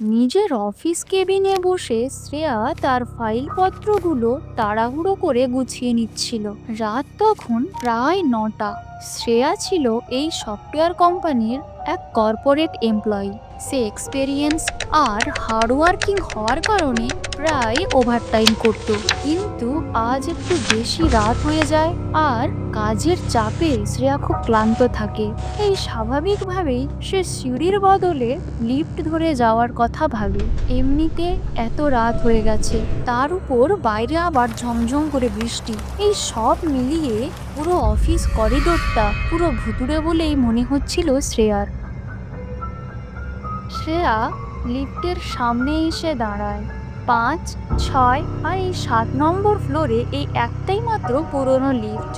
নিজের অফিস কেবিনে বসে শ্রেয়া তার ফাইলপত্রগুলো তাড়াহুড়ো করে গুছিয়ে নিচ্ছিল। রাত তখন প্রায় নটা। শ্রেয়া ছিল এই সফটওয়্যার কোম্পানির এক কর্পোরেট এমপ্লয়ি। সে এক্সপেরিয়েন্স আর হার্ডওয়ার্কিং হওয়ার কারণে প্রায় ওভারটাইম করত। কিন্তু আজ একটু বেশি রাত হয়ে যায় আর কাজের চাপে শ্রেয়া খুব ক্লান্ত থাকে। এই স্বাভাবিকভাবেই সে সিঁড়ির বদলে লিফট ধরে যাওয়ার কথা ভাবে। এমনিতে এত রাত হয়ে গেছে, তার উপর বাইরে আবার ঝমঝম করে বৃষ্টি। এই সব মিলিয়ে পুরো অফিস করিডোরটা পুরো ভুতুড়ে বলেই মনে হচ্ছিল শ্রেয়ার। শ্রেয়া লিফটের সামনে এসে দাঁড়ায়। পাঁচ, ছয় আর এই সাত নম্বর ফ্লোরে এই একটাই মাত্র পুরনো লিফট।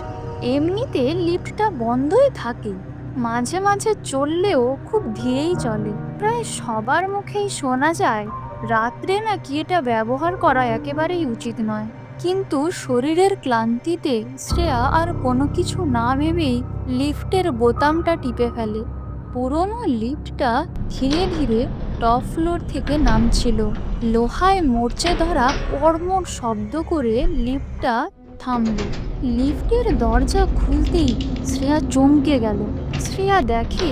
এমনিতে লিফটটা বন্ধই থাকে। মাঝে মাঝে চললেও খুব ধীরেই চলে। প্রায় সবার মুখেই শোনা যায়, রাত্রে নাকি এটা ব্যবহার করা একেবারেই উচিত নয়। কিন্তু শরীরের ক্লান্তিতে শ্রেয়া আর কোনো কিছু না ভেবেই লিফটের বোতামটা টিপে ফেলে। পুরনো লিফটটা ধীরে ধীরে টপ ফ্লোর থেকে নামছিল। লোহায় মরচে ধরা পরমর শব্দ করে লিফটটা থামল। লিফটের দরজা খুলতেই শ্রেয়া চমকে গেল। শ্রেয়া দেখে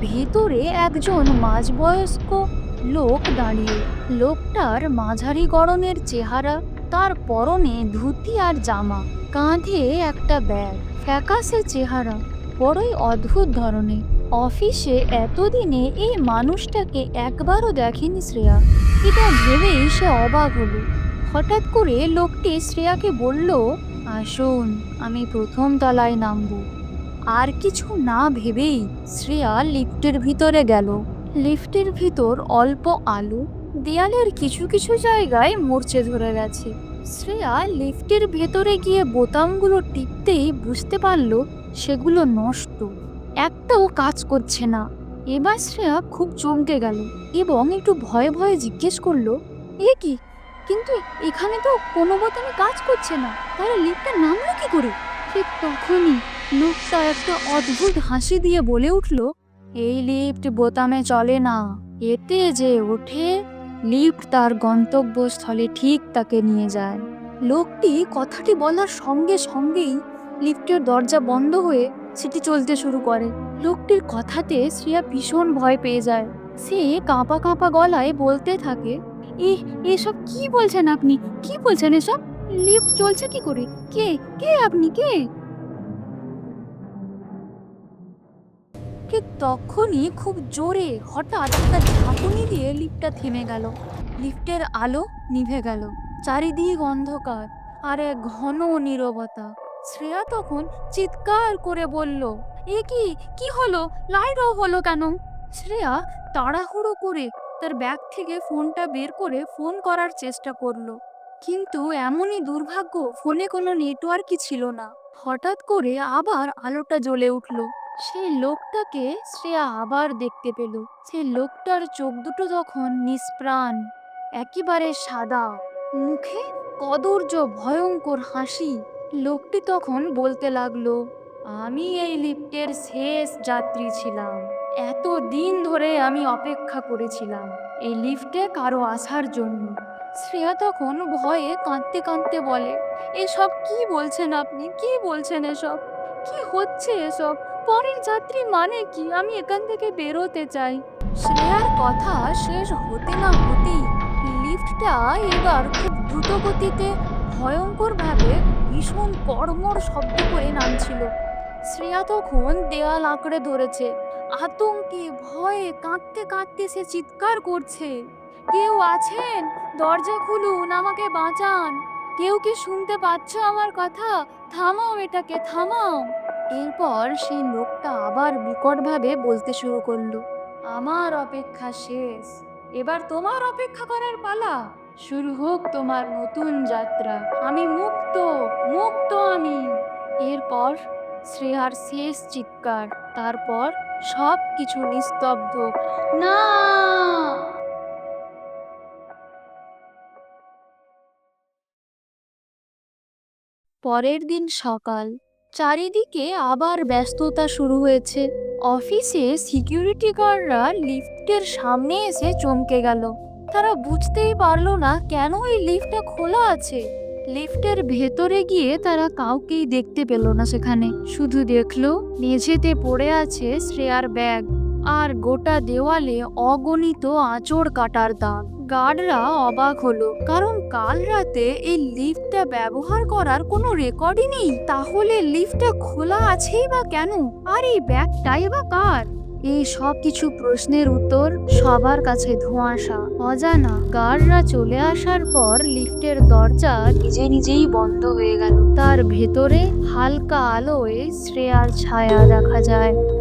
ভেতরে একজন মাঝবয়স্ক লোক দাঁড়িয়ে। লোকটার মাঝারি গড়নের চেহারা, তার পরনে ধুতি আর জামা, কাঁধে একটা ব্যাগ, ফ্যাকাসে চেহারা, বড়ই অদ্ভুত ধরনের। অফিসে এতদিনে এই মানুষটাকে একবারও দেখেনি শ্রেয়া। এটা ভেবেই সে অবাক হলো। হঠাৎ করে লোকটি শ্রেয়াকে বলল, আসুন, আমি প্রথম তলায় নামবো। আর কিছু না ভেবেই শ্রেয়া লিফটের ভিতরে গেল। লিফটের ভিতর অল্প আলো, দেয়ালের কিছু কিছু জায়গায় মরচে ধরে গেছে। শ্রেয়া লিফটের ভেতরে গিয়ে বোতামগুলো টিপতেই বুঝতে পারল সেগুলো নষ্ট। একটাও কাজ করছে না। এবার শ্রেয়া খুব চমকে গেল এবং একটু ভয়ে ভয়ে জিজ্ঞেস করল, এ কি? কিন্তু এখানে তো কোনো বোতামে কাজ করছে না। তাহলে লিফটটা নামলো কি করে? ঠিক তখনই লোকটা একটা অদ্ভুত হাসি দিয়ে বলে উঠল, এই লিফট বোতামে চলে না। এতে যে ওঠে, লিফট তার গন্তব্যস্থলে ঠিক তাকে নিয়ে যায়। লোকটি কথাটি বলার সঙ্গে সঙ্গেই লিফটের দরজা বন্ধ হয়ে সেটি চলতে শুরু করে। লোকটির কথাতে শ্রেয়া ভীষণ ভয় পেয়ে যায়। সে কাঁপা কাঁপা গলায় বলতে থাকে এ এসব কি বলছেন আপনি? কি বলছেন এসব? লিফট চলছে কি করে? কে? কে আপনি? কে? ঠিক তখনই খুব জোরে হঠাৎ একটা ঝাঁকুনি দিয়ে লিফটটা থেমে গেল। লিফটের আলো নিভে গেল। চারিদিক অন্ধকার আর এক ঘন নীরবতা। শ্রেয়া তখন চিৎকার করে বলল, এ কি? কি হলো? লাইট অফ হলো কেন? শ্রেয়া তাড়াহুড়ো করে তার ব্যাগ থেকে ফোনটা বের করে ফোন করার চেষ্টা করল। কিন্তু এমনই দুর্ভাগ্য, ফোনে কোনো নেটওয়ার্কই ছিল না। হঠাৎ করে আবার আলোটা জ্বলে উঠল। সেই লোকটাকে শ্রেয়া আবার দেখতে পেল। সেই লোকটার চোখ দুটো তখন নিষ্প্রাণ, একেবারে সাদা, মুখে কদর্য ভয়ঙ্কর হাসি। লোকটি তখন বলতে লাগল, আমি এই লিফটের শেষ যাত্রী ছিলাম। এত দিন ধরে আমি অপেক্ষা করেছিলাম এই লিফটে কারও আসার জন্য। শ্রেয়া তখন ভয়ে কাঁদতে কাঁদতে বলে, এসব কি বলছেন আপনি? কি বলছেন এসব? কি হচ্ছে এসব? পরের যাত্রী মানে কি? আমি এখান থেকে বেরোতে চাই। শ্রেয়ার কথা শেষ হতে না হতেই লিফটটা এবার খুব দ্রুত গতিতে ভয়ঙ্করভাবে ভীষণ কর্মর শব্দ করে নামছিল। শ্রেয়া তখন দেয়াল আঁকড়ে ধরেছে। আতঙ্কে, ভয়ে কাঁদতে কাঁদতে সে চিৎকার করছে। কেউ আছেন? দরজা খুলুন, আমাকে বাঁচান। কেউ কি শুনতে পাচ্ছ আমার কথা? থামাও এটাকে, থামাও। এরপর সেই লোকটা আবার বিকটভাবে বলতে শুরু করল, আমার অপেক্ষা শেষ। এবার তোমার অপেক্ষা করার পালা। শুরু হোক তোমার নতুন যাত্রা। আমি মুক্ত মুক্ত আমি। এরপর শ্রেয়ার শেষ চিৎকার, তারপর সব কিছু নিস্তব্ধ। না! পরের দিন সকাল, চারিদিকে আবার ব্যস্ততা শুরু হয়েছে। অফিসে সিকিউরিটি গার্ডরা লিফটের সামনে এসে চমকে গেল। তারা বুঝতেই পারল না কেন এই লিফটটা খোলা আছে। লিফটের ভেতরে গিয়ে তারা কাউকেই দেখতে পেল না সেখানে। শুধু দেখল, মেঝেতে পড়ে আছে শ্রেয়ার ব্যাগ আর গোটা দেওয়ালে অগণিত আঁচড় কাটার দাগ। গার্ডরা অবাক হলো, কারণ কাল রাতে এই লিফটটা ব্যবহার করার কোনো রেকর্ডই নেই। তাহলে লিফটটা খোলা আছেই বা কেন? আর এই ব্যাগটাই বা কার? এই সব কিছু প্রশ্নের উত্তর সবার কাছে ধোঁয়াশা অজানা গার্ডরা চলে আসার পর লিফটের দরজা নিজে নিজেই বন্ধ হয়ে গেল। তার ভেতরে হালকা আলোয় শ্রেয়ার ছায়া দেখা যায়।